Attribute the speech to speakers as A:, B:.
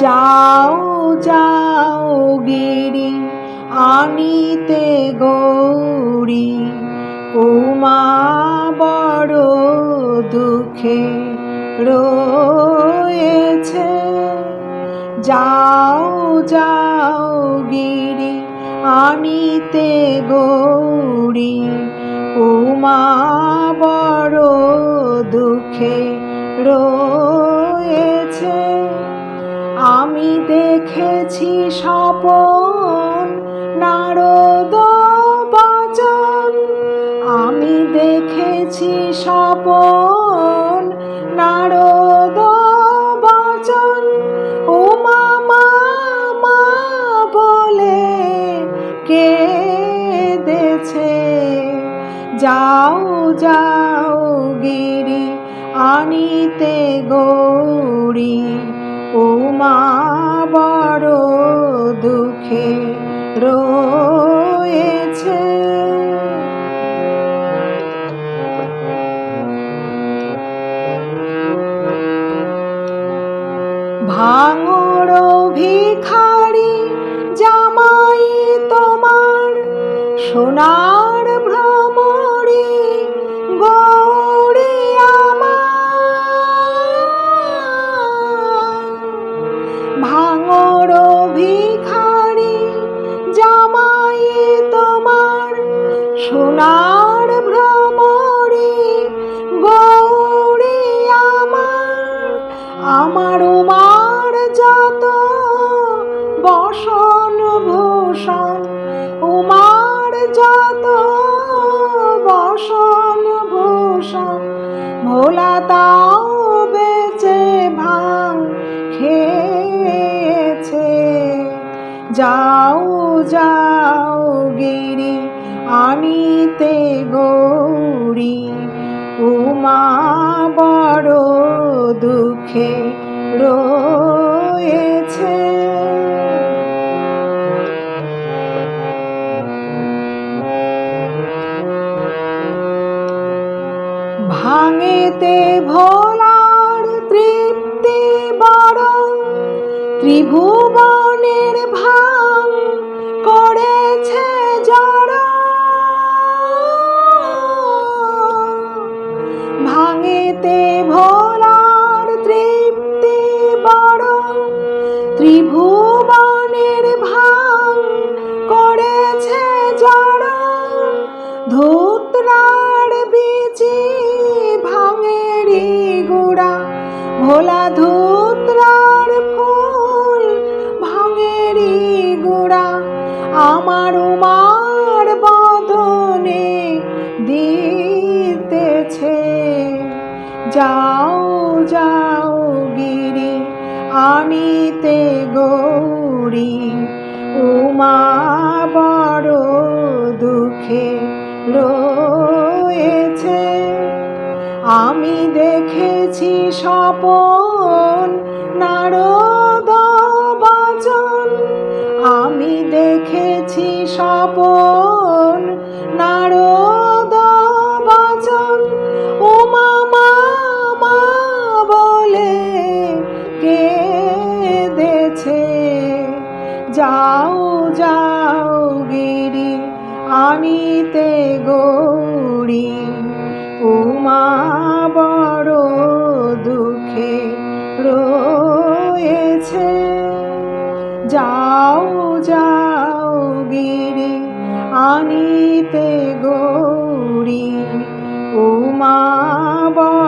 A: যাও যাও গিরি, আনিতে গৌরী। উমা বড় দুঃখে রয়েছে। যাও যাও গিরি, আনিতে গৌরী। উমা বড় দুঃখে রয়েছে আমি দেখেছি স্বপন, নারদ বচন। আমি দেখেছি স্বপন, নারদ বচন। ও মামা মা বলে কে দেছে যাও যাও গিরি, আনিতে গৌরী। উমা বড় দুঃখে রয়েছে। ভাঙড় ভিখারি জামাই তোমার সোনার সোনার ভ্রমরি গৌরী আমার আমার উমার যত বসন ভূষণ, উমার যত বসন ভূষণ, ভোলা তাও বেচে ভাঙ, খেয়েছে, যাও যাও গিরি আনিতে গৌরী উমা বড় দুঃখে রয়েছে। ভাঙেতে ভোলার তৃপ্তি বড় ত্রিভুবনের ভাঙেতে ভোলার তৃপ্তি বড় ত্রিভুবনের ভাঙ করেছে জড় ধূতরার বিচি ভাঙেরি গুড়া। ভোলা ধূতরার ফুল ভাঙেরি গুড়া। আমার উমার যাও যাও গিরি আমি তে গৌরী। উমা বড় দুঃখে রয়েছে। আমি দেখেছি স্বপন যাও যাও গিরি আনিতে গৌরী। উমা বড় দুঃখে রয়েছে। যাও যাও গিরি আনিতে গৌরী। উমা বড়